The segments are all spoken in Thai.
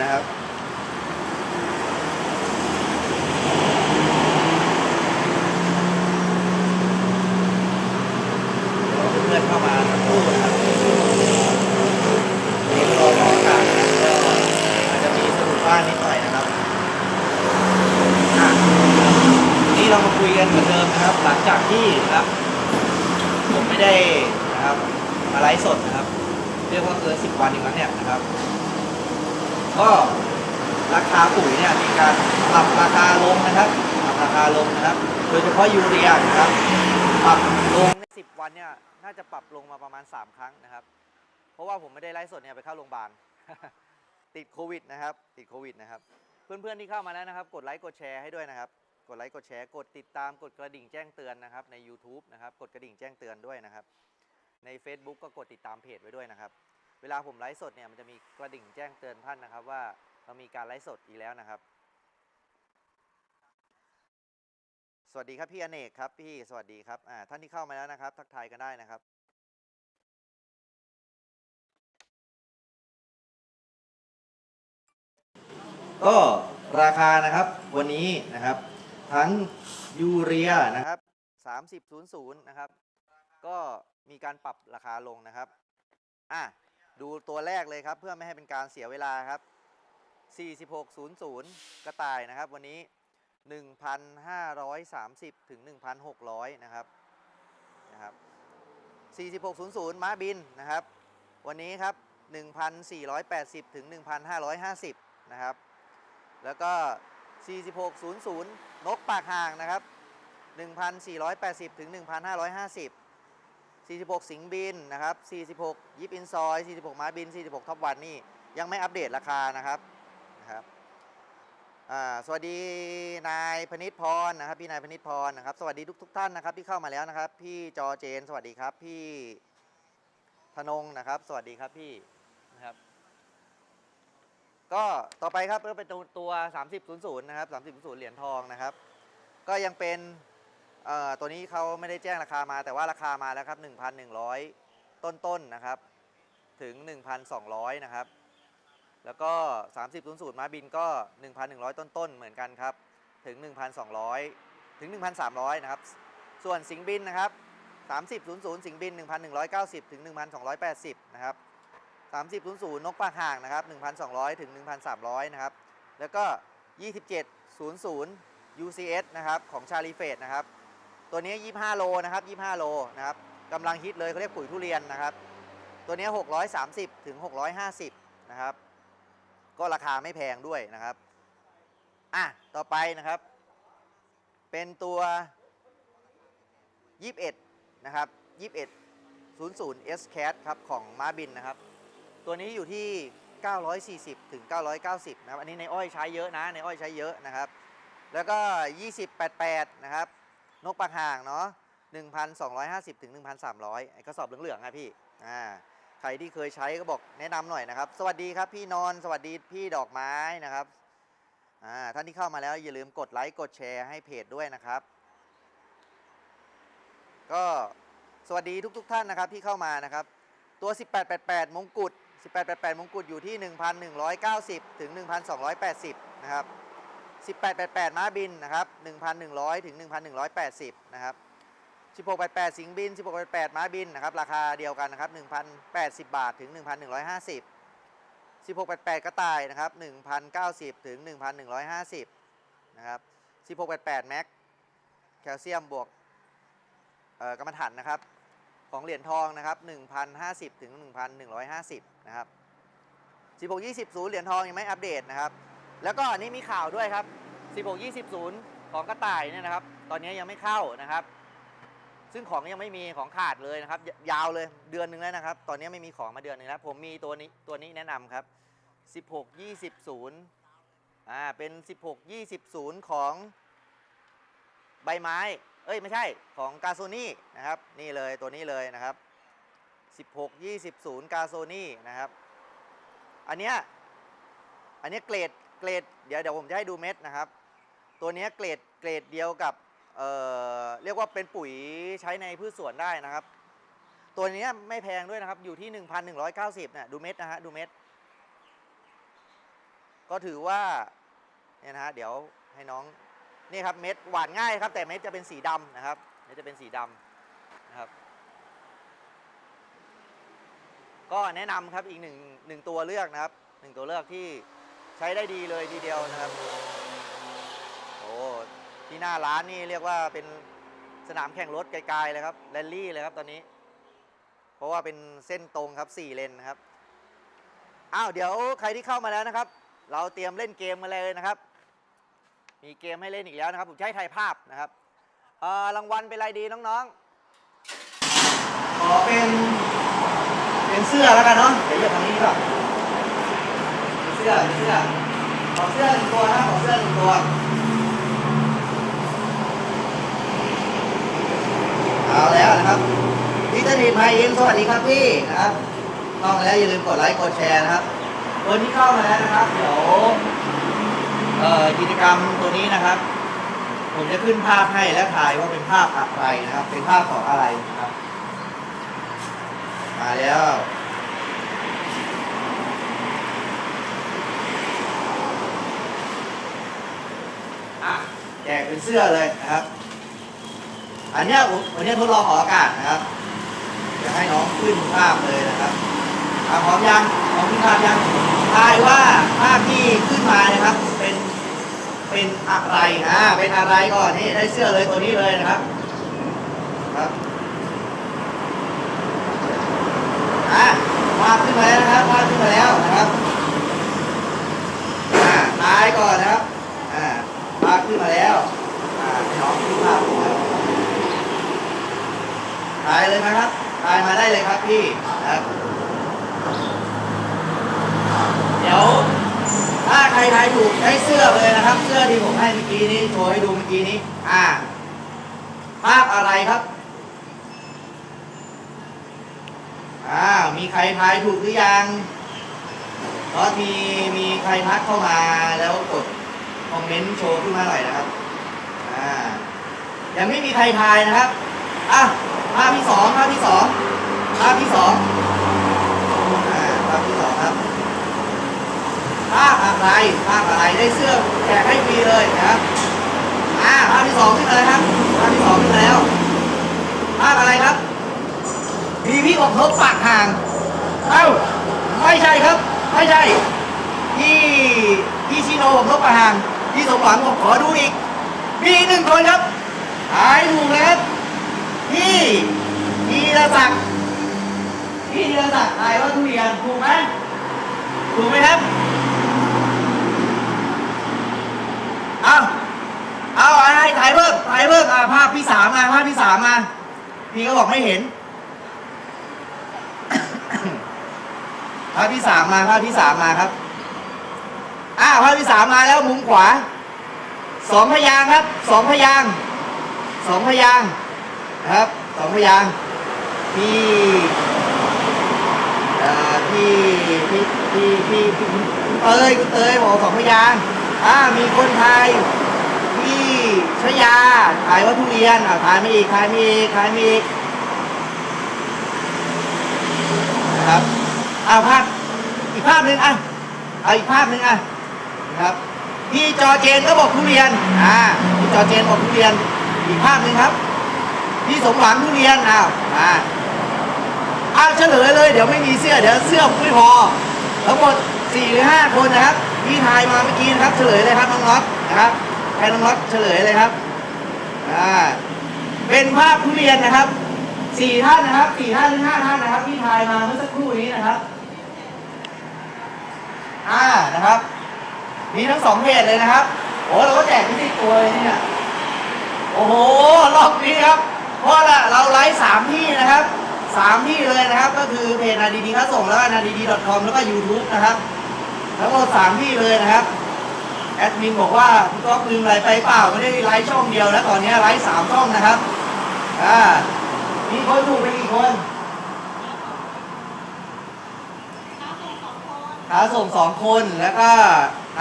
นะครับเพื่อนเข้ามาสักครู่ครับนี่รอหมออากาศนะครับก็อาจจะมีสะดุดบ้านนิดหน่อยนะครับอะทีนี้เรามาคุยกันเหมือนเดิมนะครับ หลังจากที่นะครับ ผมไม่ได้นะครับมาไลฟ์สดนะครับ เรียกว่าเกินสิบวันอีกแล้วเนี่ยนะครับ ก็ราคาปุ๋ยเนี่ยมีการปรับราคาลงนะครับปรับราคาลงนะครับ โดยเฉพาะยูเรียนะครับ ปรับลงในสิบวันเนี่ยน่าจะปรับลงมาประมาณ 3 ครั้งนะครับ เพราะว่าผมไม่ได้ไลฟ์สดเนี่ยไปเข้าโรงพยาบาลติดโควิดนะครับ ติดโควิดนะครับ เพื่อนๆที่เข้ามาแล้วนะครับ กดไลค์กดแชร์ให้ด้วยนะครับ กดไลค์กดแชร์ กดติดตามกดกระดิ่งแจ้งเตือนนะครับใน YouTube นะครับ กดกระดิ่งแจ้งเตือนด้วยนะครับ ใน Facebook ก็กดติดตามเพจไว้ด้วยนะครับ เวลาผมไลฟ์สดเนี่ยมันจะมีกระดิ่งแจ้งเตือนท่านนะครับว่าเรามีการไลฟ์สดอีกแล้วนะครับ สวัสดีครับพี่อเนกครับพี่สวัสดีครับอ่าท่านที่เข้ามาแล้วนะครับ ทักทายกันได้นะครับก็ราคานะครับวันนี้นะครับ ทั้งยูเรียนะครับ3000นะครับ ก็มีการปรับราคาลงนะครับ อะ ดูตัวแรกเลยครับ เพื่อไม่ให้เป็นการเสียเวลาครับ 4600 กระต่ายนะครับ วันนี้ 1,530 ถึง 1,600 นะครับนะครับ 4600 ม้าบินนะครับ วันนี้ครับ 1,480 ถึง 1,550 นะครับ แล้วก็ 4600 นกปากห่างนะครับ 1,480 ถึง 1,550 46 สิงบินนะครับ46 ยิปอินซอย 46ม้าบิน 46 ท็อปวันนี่ยังไม่อัปเดตราคานะครับนะครับสวัสดีนายพนิษพรนะครับพี่นายพนิษพรนะครับสวัสดีทุกทุกท่านนะครับที่เข้ามาแล้วนะครับ พี่จอเจน สวัสดีครับพี่ธนงนะครับ สวัสดีครับพี่นะครับก็ต่อไปครับก็เป็นตัว 3000 นะครับ 3000 เหรียญทองนะครับ ก็ยังเป็น ตัวนี้เขาไม่ได้แจ้งราคามาแต่ว่าราคามาแล้วครับ 1,100 ต้นๆนนะครับ ถึง 1,200 นะครับ แล้วก็ 3000ม้าบินก็ 1,100 ต้นๆ เหมือนกันครับ ถึง 1,200 ถึง 1,300 นะครับ ส่วนสิงบินนะครับ 3000 สิงบิน 1,190 ถึง 1,280 นะครับ 3000 นกปากห่างนะครับ 1,200 ถึง 1,300 นะครับ แล้วก็ 2700 UCS นะครับ ของชาลีเฟดนะครับ ตัวนี้ 25 โลนะครับ 25 โลนะครับกำลังฮิตเลยเขาเรียกปุ๋ยทุเรียนนะครับ ตัวนี้ 630 ถึง 650 นะครับ ก็ราคาไม่แพงด้วยนะครับ อะ ต่อไปนะครับ เป็นตัว 21 นะครับ 21 00 S Cat ครับ ของม้าบินนะครับ ตัวนี้อยู่ที่ 940 ถึง 990 นะครับ อันนี้ในอ้อยใช้เยอะนะ ในอ้อยใช้เยอะนะครับ แล้วก็ 2088 นะครับ นกปากห่างเนาะ1,250 ถึง 1,300ไอ้กระสอบเหลืองๆครับพี่อ่าใครที่เคยใช้ก็บอกแนะนำหน่อยนะครับ สวัสดีครับพี่นอน สวัสดีพี่ดอกไม้นะครับอ่าท่านที่เข้ามาแล้วอย่าลืมกดไลค์กดแชร์ให้เพจด้วยนะครับ ก็สวัสดีทุกๆท่านนะครับที่เข้ามานะครับ ตัว 1888 มงกุฎ1888 มงกุฎอยู่ที่ 1,190 ถึง 1,280 นะครับ 1888 ม้าบินนะครับ 1,100 ถึง 1,180 นะครับ 1688 สิงบิน 1688 ม้าบินนะครับ ราคาเดียวกันนะครับ 1,080 บาท ถึง 1,150 1688 กระต่ายนะครับ 1,090 ถึง 1,150 นะครับ 1688 แม็ก แคลเซียมบวกเอ่อกรรมฐานนะครับ ของเหรียญทองนะครับ 1,050 ถึง 1,150 นะครับ 16 20 0เหรียญทองยังไม่อัปเดตนะครับ แล้วก็นนี้มีข่าวด้วยครับ 16 20 0 ของกระต่ายเนี่ยนะครับ ตอนนี้ยังไม่เข้านะครับ ซึ่งของยังไม่มีของขาดเลยนะครับ ยาวเลยเดือนหนึ่งแล้วนะครับ ตอนนี้ไม่มีของมาเดือนหนึ่งแล้วผมมีตัวนี้ตัวนี้แนะนำครับ 16 20 0อ่าเป็น 16 20 0 ของใบไม้ เอ้ยไม่ใช่ของกาโซนี่นะครับ นี่เลยตัวนี้เลยนะครับ 16 20 0 กาโซนี่นะครับ อันเนี้ยอันเนี้ยเกรด เกรดเดี๋ยวเดี๋ยวผมจะให้ดูเม็ดนะครับ ตัวนี้เกรดเกรดเดียวกับเเรียกว่าเป็นปุ๋ยใช้ในพืชสวนได้นะครับ ตัวนี้ไม่แพงด้วยนะครับ อยู่ที่ 1,190เนี่ยดูเม็ดนะฮะดูเม็ดก็ถือว่าเนี่ยนะฮะเดี๋ยวให้น้องนี่ครับเม็ดหวานง่ายครับแต่เม็ดจะเป็นสีดำนะครับเม็ดจะเป็นสีดำนะครับ ก็แนะนำครับอีกหนึ่งหนึ่งตัวเลือกนะครับหนึ่งตัวเลือกที่ ใช้ได้ดีเลยทีเดียวนะครับโอ้ที่หน้าร้านนี่เรียกว่าเป็นสนามแข่งรถไกลๆเลยครับแรลลี่เลยครับตอนนี้ เพราะว่าเป็นเส้นตรงครับ4เลนนะครับอ้าวเดี๋ยวใครที่เข้ามาแล้วนะครับ เราเตรียมเล่นเกมมาเลยนะครับ มีเกมให้เล่นอีกแล้วนะครับผมให้ถ่ายภาพนะครับรางวัลเป็นอะไรดีน้องๆขอเป็นเป็นเสื้อแล้วกันเนาะเดี๋ยวจะทำนี้ดีกว่าเป็น สื้อเป็นเสื้อขอเสื้อหนึ่งตัวนะขอเสื้อหนึ่งตัวเอาแล้วนะครับพิธนีไมเอ็นสวัสดีครับพี่นะครับเข้ามาแล้วอย่าลืมกดไลค์กดแชร์นะครับคนที่เข้ามาแล้วนะครับเดี๋ยวเอ่อกิจกรรมตัวนี้นะครับ ผมจะขึ้นภาพให้และถ่ายว่าเป็นภาพอะไรนะครับ เป็นภาพของอะไรนะครับ มาแล้ว อะแจกเป็นเสื้อเลยนะครับ อันเนี้ยผมวันนี้ทดลองออกอากาศนะครับจะให้น้องขึ้นภาพเลยนะครับอะพร้อมยังพร้อมขึ้นภาพยังทายว่าภาพที่ขึ้นมานะครับ เป็นเป็นอะไรอ่าเป็นอะไรก่อนนี่ได้เสื้อเลยตัวนี้เลยนะครับ ครับอะภาพขึ้นมาแล้วนะครับภาพขึ้นมาแล้วนะครับอ่าทายก่อนนะครับ ขึ้นมาแล้ว อ่าน้องขึ้นภาพนะครับทายเลยนะครับทายมาได้เลยครับพี่นะครับเดี๋ยวถ้าใครทายถูกได้เสื้อเลยนะครับ เสื้อที่ผมให้เมื่อกี้นี้โชว์ให้ดูเมื่อกี้นี้ อ่า ภาพอะไรครับอ่ามีใครทายถูกหรือยังเพราะมีมีใครทักเข้ามาแล้วกด เมนต์โชว์ขึ้นมาหน่อยนะครับ อ่า ยังไม่มีใครทายนะครับ อะ ภาพที่สองภาพที่สองภาพที่สองอ่า ภาพที่สองครับ ภาพอะไร ภาพอะไร ได้เสื้อแจกให้ฟรีเลยนะครับ อ่า ภาพที่สองขึ้นมาแล้วครับ ภาพที่สองขึ้นมาแล้ว ภาพอะไรครับมีพี่อบทบปากห่าง เอ้า ไม่ใช่ครับ ไม่ใช่พี่พี่ชิโนอบทบปากห่าง พี่สมหวังผมขอดูอีก มีหนึ่งคนครับหายถูกแล้วพี่ธีรศักดิ์พี่ธีรศักดิ์ทายว่าทุเรียนถูกไหมถูกไหมครับเอาเอาอะไรถ่ายเพิ่มถ่ายเพิ่มอ่าภาพที่สามมาภาพที่สามมาพี่ก็บอกไม่เห็น ภาพที่สามมาภาพที่สามมาครับ อ่าภาพที่สามมาแล้วมุมขวาสองพยางครับสองพยางสองพยางค์นะครับสองพยางพี่อ่อพี่พี่พี่พี่พี่คุณเตยเตยบอกสองพยางอ่ามีคนไทยพี่ชยาถ่ายว่าทุเรียนอ่าถ่ายมาอีกถ่ายมาอีกถ่ายมาอีกนะครับอ่าภาพอีกภาพหนึ่งอะเอาอีกภาพหนึ่งอะ ครับ พี่จอเจนก็บอกทุเรียน อ่า พี่จอเจนบอกทุเรียน อีกภาพหนึ่งครับ พี่สมหวังทุเรียน อ้าว อ่าอ้าวเฉลยเลย เดี๋ยวไม่มีเสื้อ เดี๋ยวเสื้อไม่พอ ทั้งหมดสี่หรือห้าคนนะครับที่ทายมาเมื่อกี้นะครับ เฉลยเลยครับน้องน็อตนะครับให้น้องน็อตเฉลยเลยครับ อ่า เป็นภาพทุเรียนนะครับสี่ท่านนะครับสี่ท่านหรือห้าท่านนะครับที่ทายมาเมื่อสักครู่นี้นะครับอ่านะครับ มีทั้งสองเพจเลยนะครับ โอ้เราก็แจกไม่ได้ตัวเลยเนี่ย โอ้โห รอบนี้ครับ เพราะละเราไลฟ์สามที่นะครับสามที่เลยนะครับ ก็คือเพจนาดีดีค้าส่งแล้วก็นาดีดี .com แล้วก็ YouTube นะครับ ทั้งหมดสามที่เลยนะครับ แอดมินบอกว่าพี่ก๊อฟลืมอะไรไปเปล่าไม่ได้ไลฟ์ช่องเดียวนะตอนนี้ไลฟ์สามช่องนะครับ อ่า มีคนถูกไปกี่คนขาส่งสองคนแล้วก็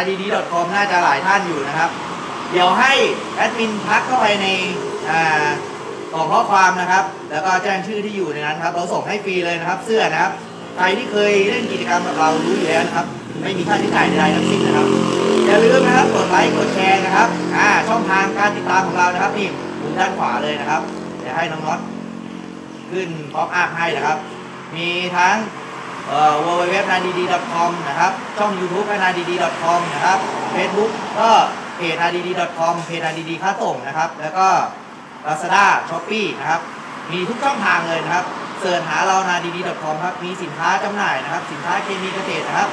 i d d com น่าจะหลายท่านอยู่นะครับ เดี๋ยวให้แอดมินทักเข้าไปในอ่ากล่องข้อความนะครับ แล้วก็แจ้งชื่อที่อยู่ในนั้นครับ เราส่งให้ฟรีเลยนะครับ เสื้อนะครับ ใครที่เคยเล่นกิจกรรมกับเรารู้อยู่แล้วนะครับ ไม่มีค่าใช้จ่ายใดๆทั้งสิ้นนะครับ อย่าลืมนะครับกดไลค์กดแชร์นะครับอ่าช่องทางการติดตามของเรานะครับนี่มุมด้านขวาเลยนะครับเดี๋ยวให้น้องน็อตขึ้นป๊อปอัพให้นะครับ มีทั้ง เอ่อ www นาดีดี .com นะครับ ช่อง YouTube นาดีดี .com นะครับ Facebook ก็เพจนาดีดี .com เพจนาดีดีค่าส่งนะครับ แล้วก็ Lazada Shopee นะครับ มีทุกช่องทางเลยนะครับเสิร์ชหาเรานาดีดี .com ครับ มีสินค้าจำหน่ายนะครับ สินค้าเคมีเกษตรนะครับ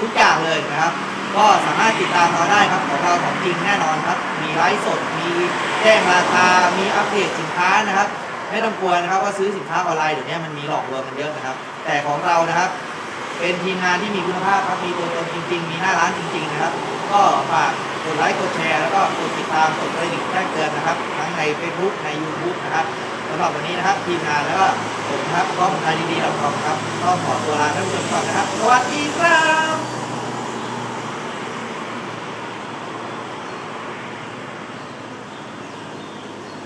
ทุกอย่างเลยนะครับ ก็สามารถติดตามเราได้ครับ ของเราของจริงแน่นอนครับ มีไลฟ์สด มีแจ้งราคา มีอัปเดตสินค้านะครับ ไม่ต้องกลัวนะครับว่าซื้อสินค้าออนไลน์เดี๋ยวนี้มันมีหลอกลวงกันเยอะนะครับ แต่ของเรานะครับ เป็นทีมงานที่มีคุณภาพครับมีตัวตนจริง ๆ มีหน้าร้านจริง ๆ นะครับ ก็ฝากกดไลค์กดแชร์แล้วก็กดติดตามกดกระดิ่งแจ้งเตือนนะครับทั้งใน Facebook ใน YouTube นะครับสำหรับวันนี้นะครับทีมงานแล้วก็ผมครับก้องไทยดีๆดอทคอมครับต้อขอตัวลาท่านผู้ชมก่อนนะครับ สวัสดีครับ